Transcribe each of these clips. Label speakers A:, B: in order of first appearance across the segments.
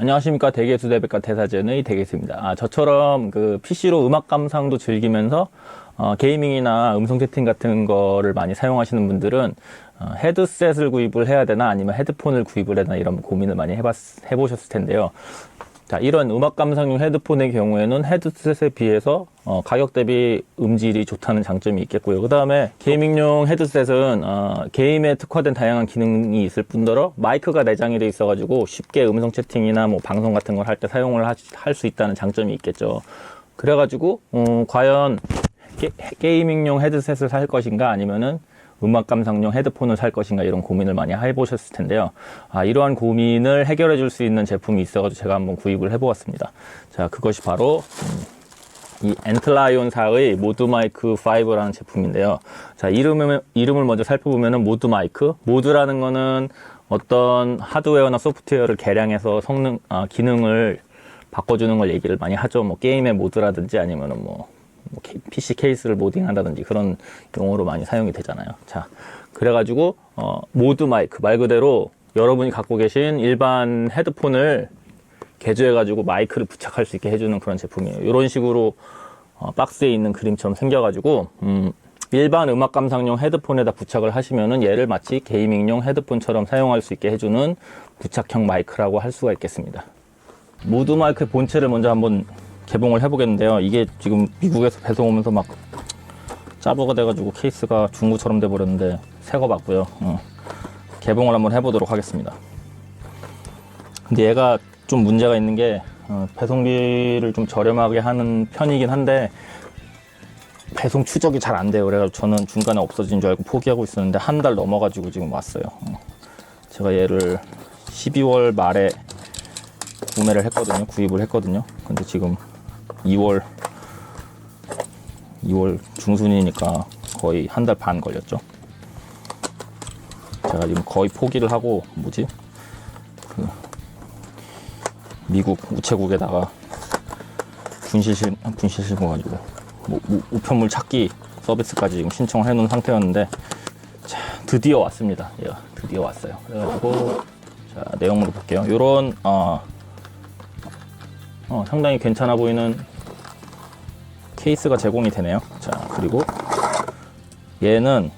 A: 안녕하십니까 대개수 대백과 대사전의 대개수입니다. 아, 저처럼 그 PC로 음악 감상도 즐기면서 어, 게이밍이나 음성 채팅 같은 거를 많이 사용하시는 분들은 어, 헤드셋을 구입을 해야 되나 아니면 헤드폰을 구입을 해야 되나 이런 고민을 많이 해봤, 해보셨을 텐데요. 자, 이런 음악 감상용 헤드폰의 경우에는 헤드셋에 비해서 어, 가격 대비 음질이 좋다는 장점이 있겠고요. 그 다음에 게이밍용 헤드셋은 어, 게임에 특화된 다양한 기능이 있을 뿐더러 마이크가 내장이 돼 있어가지고 쉽게 음성 채팅이나 뭐 방송 같은 걸 할 때 사용을 할 수 있다는 장점이 있겠죠. 그래가지고 어, 과연 게, 게이밍용 헤드셋을 살 것인가 아니면은 음악 감상용 헤드폰을 살 것인가 이런 고민을 많이 해보셨을 텐데요. 아, 이러한 고민을 해결해 줄 수 있는 제품이 있어가지고 제가 한번 구입을 해보았습니다. 자, 그것이 바로 음, 이 엔틀라이온사의 모드 마이크 5라는 제품인데요. 자, 이름을, 이름을 먼저 살펴보면은 모드 마이크. 모드라는 거는 어떤 하드웨어나 소프트웨어를 개량해서 성능, 아, 기능을 바꿔주는 걸 얘기를 많이 하죠. 뭐 게임의 모드라든지 아니면은 뭐, 뭐 케- PC 케이스를 모딩한다든지 그런 용어로 많이 사용이 되잖아요. 자, 그래가지고 어, 모드 마이크 말 그대로 여러분이 갖고 계신 일반 헤드폰을 개조해가지고 마이크를 부착할 수 있게 해주는 그런 제품이에요. 이런 식으로 어, 박스에 있는 그림처럼 생겨가지고 음, 일반 음악 감상용 헤드폰에다 부착을 하시면은 얘를 마치 게이밍용 헤드폰처럼 사용할 수 있게 해주는 부착형 마이크라고 할 수가 있겠습니다. 모드 마이크 본체를 먼저 한번 개봉을 해보겠는데요. 이게 지금 미국에서 배송 오면서 막 짜부가 돼가지고 케이스가 중고처럼 돼버렸는데 새 거 맞고요. 어. 개봉을 한번 해보도록 하겠습니다. 근데 얘가 좀 문제가 있는 게 어, 배송비를 좀 저렴하게 하는 편이긴 한데 배송 추적이 잘 안 돼요. 그래가지고 저는 중간에 없어진 줄 알고 포기하고 있었는데 한 달 넘어가지고 지금 왔어요. 어. 제가 얘를 12월 말에 구매를 했거든요. 구입을 했거든요. 근데 지금 2월 2월 중순이니까 거의 한 달 반 걸렸죠. 제가 지금 거의 포기를 하고 뭐지? 그 미국 우체국에다가 분실실 분실실 가지고 뭐, 우- 우편물 찾기 서비스까지 지금 신청을 해놓은 상태였는데 자, 드디어 왔습니다. 얘가 드디어 왔어요. 그래가지고 자 내용으로 볼게요. 요런 어, 어, 상당히 괜찮아 보이는 케이스가 제공이 되네요. 자, 그리고 얘는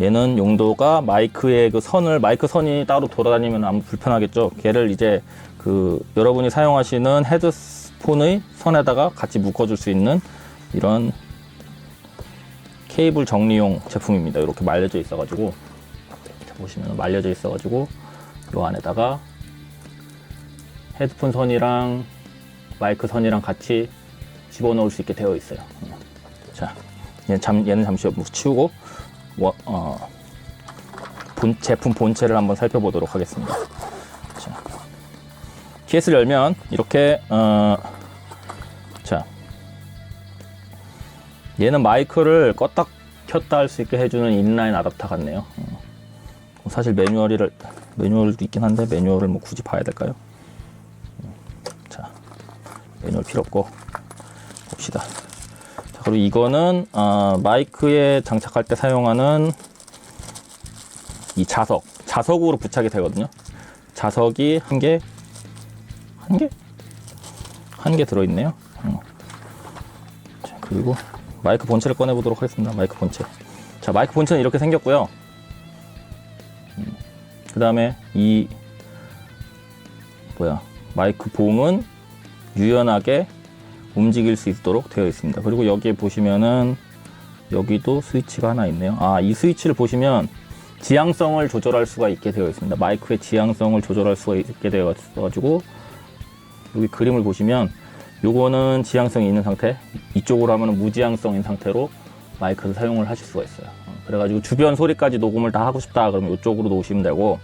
A: 얘는 용도가 마이크의 그 선을 마이크 선이 따로 돌아다니면 아무 불편하겠죠. 걔를 이제 그 여러분이 사용하시는 헤드폰의 선에다가 같이 묶어줄 수 있는 이런 케이블 정리용 제품입니다. 이렇게 말려져 있어가지고 자, 보시면 말려져 있어가지고 요 안에다가 헤드폰 선이랑 마이크 선이랑 같이 집어넣을 수 있게 되어 있어요. 어. 자, 얘는, 잠, 얘는 잠시 후 치우고 뭐, 어, 본, 제품 본체를 한번 살펴보도록 하겠습니다. 자, 케이스를 열면 이렇게 어, 자, 얘는 마이크를 껐다 켰다 할 수 있게 해주는 인라인 아답터 같네요. 어. 사실 매뉴얼을 매뉴얼도 있긴 한데 매뉴얼을 뭐 굳이 봐야 될까요? 자, 매뉴얼 필요 없고 봅시다. 자, 그리고 이거는 어, 마이크에 장착할 때 사용하는 이 자석, 자석으로 부착이 되거든요. 자석이 한 개, 한 개, 한 개 들어있네요. 어. 자, 그리고 마이크 본체를 꺼내 보도록 하겠습니다. 마이크 본체. 자, 마이크 본체는 이렇게 생겼고요. 그 다음에 이 뭐야 마이크 봉은 유연하게 움직일 수 있도록 되어 있습니다. 그리고 여기에 보시면은 여기도 스위치가 하나 있네요. 아, 이 스위치를 보시면 지향성을 조절할 수가 있게 되어 있습니다. 마이크의 지향성을 조절할 수가 있게 되어 있어가지고 여기 그림을 보시면 요거는 지향성이 있는 상태, 이쪽으로 하면 무지향성인 상태로 마이크를 사용을 하실 수가 있어요. 어, 그래가지고 주변 소리까지 녹음을 다 하고 싶다 그러면 이쪽으로 놓으시면 되고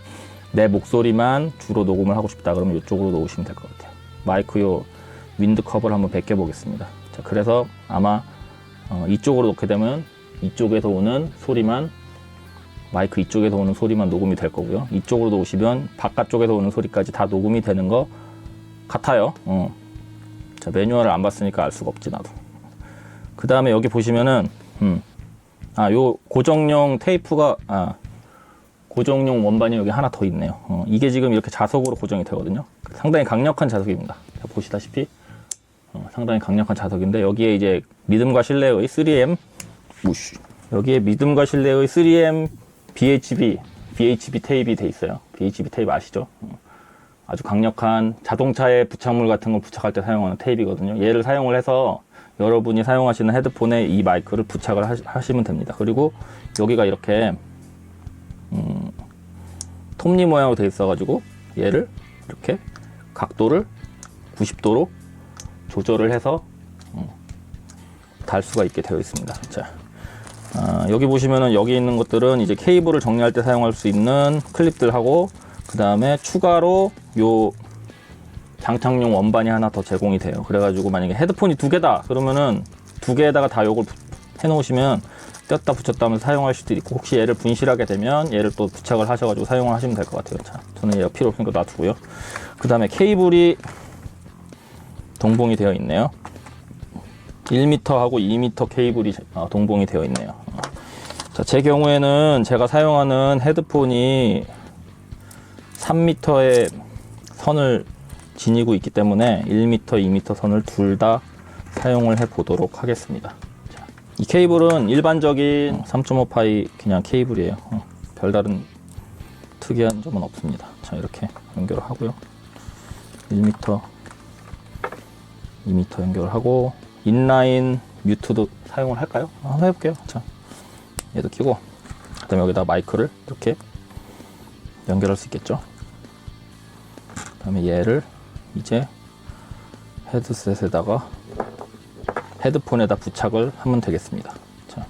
A: 내 목소리만 주로 녹음을 하고 싶다 그러면 이쪽으로 놓으시면 될 것 같아요. 마이크 요 윈드 커버를 한번 벗겨 보겠습니다. 자, 그래서 아마 어, 이쪽으로 놓게 되면 이쪽에서 오는 소리만 마이크 이쪽에서 오는 소리만 녹음이 될 거고요. 이쪽으로 놓으시면 바깥쪽에서 오는 소리까지 다 녹음이 되는 거 같아요. 어. 자, 매뉴얼을 안 봤으니까 알 수가 없지 나도. 그 다음에 여기 보시면은 음. 아, 요 고정용 테이프가 아, 고정용 원반이 여기 하나 더 있네요. 어, 이게 지금 이렇게 자석으로 고정이 되거든요. 상당히 강력한 자석입니다. 자, 보시다시피 어, 상당히 강력한 자석인데 여기에 이제 믿음과 신뢰의 3M 우쉬 여기에 믿음과 신뢰의 3M BHB BHB 테이프이 돼 있어요. BHB 테이프 아시죠? 어, 아주 강력한 자동차에 부착물 같은 걸 부착할 때 사용하는 테이프거든요. 얘를 사용을 해서 여러분이 사용하시는 헤드폰에 이 마이크를 부착을 하시, 하시면 됩니다. 그리고 여기가 이렇게 음, 톱니 모양으로 되어 있어가지고 얘를 이렇게 각도를 90도로 조절을 해서 음, 달 수가 있게 되어 있습니다. 자, 아, 여기 보시면은 여기 있는 것들은 이제 케이블을 정리할 때 사용할 수 있는 클립들하고 그 다음에 추가로 요 장착용 원반이 하나 더 제공이 돼요. 그래가지고 만약에 헤드폰이 두 개다 그러면은 두 개에다가 다 요걸 부- 해놓으시면 뗐다 붙였다 하면서 사용할 수도 있고 혹시 얘를 분실하게 되면 얘를 또 부착을 하셔가지고 사용을 하시면 될 것 같아요. 자, 저는 얘가 필요 없으니까 놔두고요. 그 다음에 케이블이 동봉이 되어 있네요. 1m하고 2m 케이블이 어, 동봉이 되어 있네요. 어. 자, 제 경우에는 제가 사용하는 헤드폰이 3m의 선을 지니고 있기 때문에 1m, 2m 선을 둘 다 사용을 해 보도록 하겠습니다. 자, 이 케이블은 일반적인 3.5파이 그냥 케이블이에요. 어, 별다른 특이한 점은 없습니다. 자, 이렇게 연결을 하고요. 1m, 2m 연결을 하고 인라인 뮤트도 사용을 할까요? 아, 한번 해볼게요. 자, 얘도 끼고 그다음에 여기다 마이크를 이렇게 연결할 수 있겠죠. 그다음에 얘를 이제 헤드셋에다가 헤드폰에다 부착을 하면 되겠습니다. 자,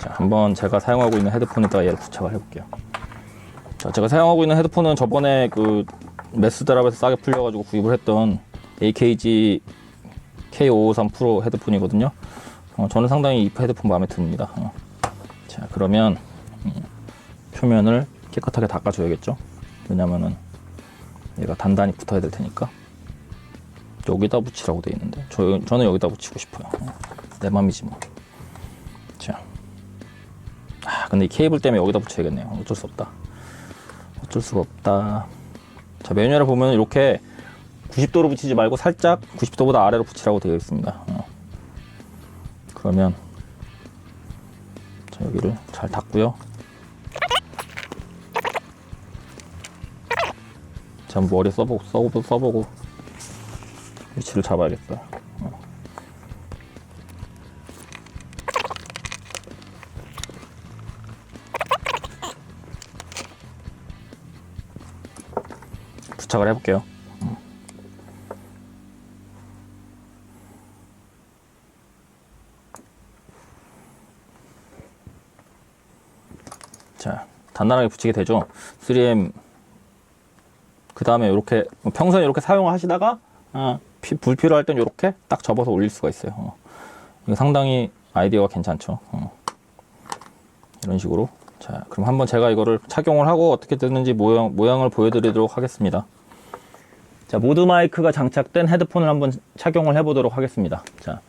A: 자 한번 제가 사용하고 있는 헤드폰에다가 얘를 부착을 해볼게요. 자, 제가 사용하고 있는 헤드폰은 저번에 그 메스드랍에서 싸게 풀려가지고 구입을 했던 AKG K553 프로 헤드폰이거든요. 어, 저는 상당히 이 헤드폰 마음에 듭니다. 어. 자, 그러면 음, 표면을 깨끗하게 닦아줘야겠죠. 왜냐면은 얘가 단단히 붙어야 될 테니까. 여기다 붙이라고 돼 있는데 저, 저는 여기다 붙이고 싶어요. 어, 내 맘이지 뭐. 자, 아, 근데 이 케이블 때문에 여기다 붙여야겠네요. 어쩔 수 없다. 어쩔 수가 없다. 자, 매뉴얼을 보면 이렇게 90도로 붙이지 말고 살짝 90도보다 아래로 붙이라고 되어 있습니다. 어. 그러면 자, 여기를 잘 닦고요. 자, 머리 써보고, 써보고, 써보고 위치를 잡아야겠어 부착을 해볼게요. 자, 단단하게 붙이게 되죠. 3M 그 다음에 이렇게 평소에 이렇게 사용을 하시다가 아, 피- 불필요할 땐 이렇게 딱 접어서 올릴 수가 있어요. 어. 이거 상당히 아이디어가 괜찮죠. 어. 이런 식으로. 자, 그럼 한번 제가 이거를 착용을 하고 어떻게 되는지 모양, 모양을 보여드리도록 하겠습니다. 자, 모드 마이크가 장착된 헤드폰을 한번 착용을 해보도록 하겠습니다. 자,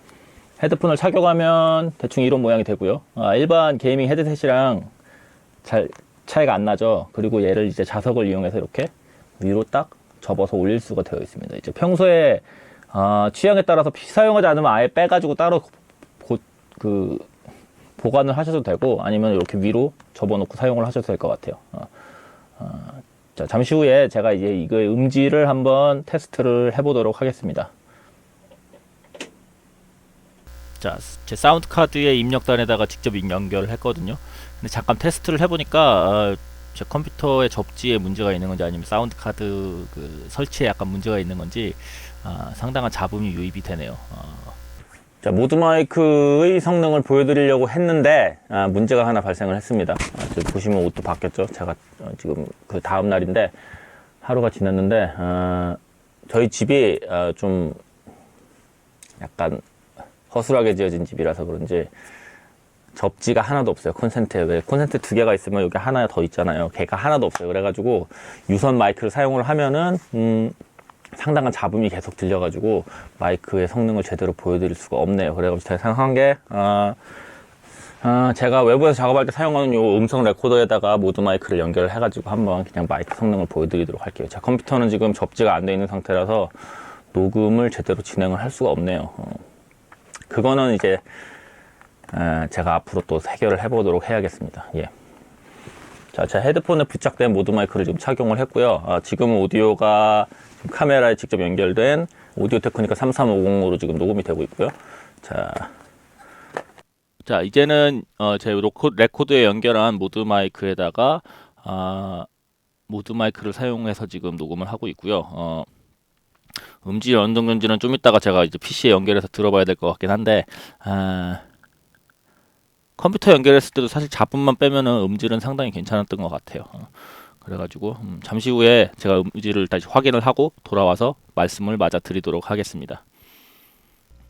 A: 헤드폰을 착용하면 대충 이런 모양이 되고요. 아, 일반 게이밍 헤드셋이랑 잘 차이가 안 나죠. 그리고 얘를 이제 자석을 이용해서 이렇게 위로 딱 접어서 올릴 수가 되어 있습니다. 이제 평소에 아, 취향에 따라서 피- 사용하지 않으면 아예 빼가지고 따로 고, 그 보관을 하셔도 되고 아니면 이렇게 위로 접어놓고 사용을 하셔도 될 것 같아요. 어, 어, 자, 잠시 후에 제가 이제 이거의 음질을 한번 테스트를 해보도록 하겠습니다. 자, 제 사운드 카드의 입력단에다가 직접 연결을 했거든요. 근데 잠깐 테스트를 해보니까 아, 제 컴퓨터의 접지에 문제가 있는 건지 아니면 사운드 카드 그 설치에 약간 문제가 있는 건지 아, 상당한 잡음이 유입이 되네요. 어. 자, 모드 마이크의 성능을 보여드리려고 했는데 아, 문제가 하나 발생을 했습니다. 아, 지금 보시면 옷도 바뀌었죠. 제가 어, 지금 그 다음 날인데 하루가 지났는데 아, 저희 집이 아, 좀 약간 허술하게 지어진 집이라서 그런지 접지가 하나도 없어요. 콘센트에. 왜 콘센트 두 개가 있으면 여기 하나 더 있잖아요. 걔가 하나도 없어요. 그래가지고 유선 마이크를 사용을 하면은, 음, 상당한 잡음이 계속 들려가지고 마이크의 성능을 제대로 보여드릴 수가 없네요. 그래가지고 제가 생각한 게, 아, 아, 제가 외부에서 작업할 때 사용하는 요 음성 레코더에다가 모드 마이크를 연결을 해가지고 한번 그냥 마이크 성능을 보여드리도록 할게요. 제 컴퓨터는 지금 접지가 안 돼 있는 상태라서 녹음을 제대로 진행을 할 수가 없네요. 어. 그거는 이제 아, 제가 앞으로 또 해결을 해보도록 해야겠습니다. 예. 자, 제 헤드폰에 부착된 모드 마이크를 지금 착용을 했고요. 아, 지금 오디오가 지금 카메라에 직접 연결된 오디오 테크니카 3350으로 지금 녹음이 되고 있고요. 자, 자 이제는 어, 제 로코, 레코드에 연결한 모드 마이크에다가 아, 모드 마이크를 사용해서 지금 녹음을 하고 있고요. 어, 음질 어느 정도인지는 좀 이따가 제가 이제 PC에 연결해서 들어봐야 될 것 같긴 한데 아, 컴퓨터 연결했을 때도 사실 잡음만 빼면은 음질은 상당히 괜찮았던 것 같아요. 어, 그래가지고 음, 잠시 후에 제가 음질을 다시 확인을 하고 돌아와서 말씀을 맞아 드리도록 하겠습니다.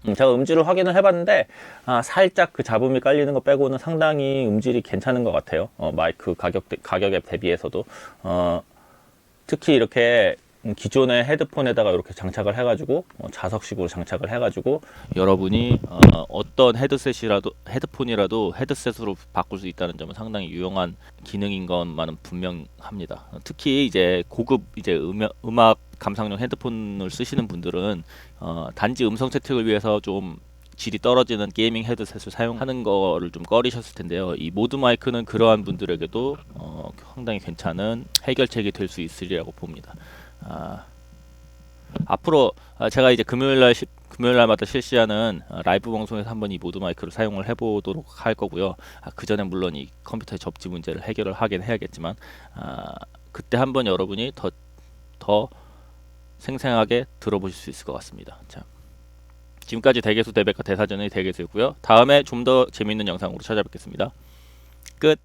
A: 음, 제가 음질을 확인을 해봤는데 아, 살짝 그 잡음이 깔리는 거 빼고는 상당히 음질이 괜찮은 것 같아요. 어, 마이크 가격 가격에 대비해서도 어, 특히 이렇게 음, 기존의 헤드폰에다가 이렇게 장착을 해가지고 어, 자석식으로 장착을 해가지고 여러분이 어, 떤 헤드셋이라도 헤드폰이라도 헤드셋으로 바꿀 수 있다는 점은 상당히 유용한 기능인 것만은 분명합니다. 어, 특히 이제 고급 이제 음악, 음악 감상용 헤드폰을 쓰시는 분들은 어, 단지 음성 채택을 위해서 좀 질이 떨어지는 게이밍 헤드셋을 사용하는 거를 좀 꺼리셨을 텐데요. 이 모드 마이크는 그러한 분들에게도 어, 상당히 괜찮은 해결책이 될 수 있으리라고 봅니다. 아, 앞으로 아, 제가 이제 금요일 날 시- 금요일 날마다 실시하는 아, 라이브 방송에서 한번 이 모드 마이크를 사용을 해보도록 할 거고요. 아, 그 전에 물론 이 컴퓨터의 접지 문제를 해결을 하긴 해야겠지만 아, 그때 한번 여러분이 더 더 생생하게 들어보실 수 있을 것 같습니다. 자, 지금까지 대개수 대백과 대사전의 대개수였고요. 다음에 좀 더 재밌는 영상으로 찾아뵙겠습니다. 끝.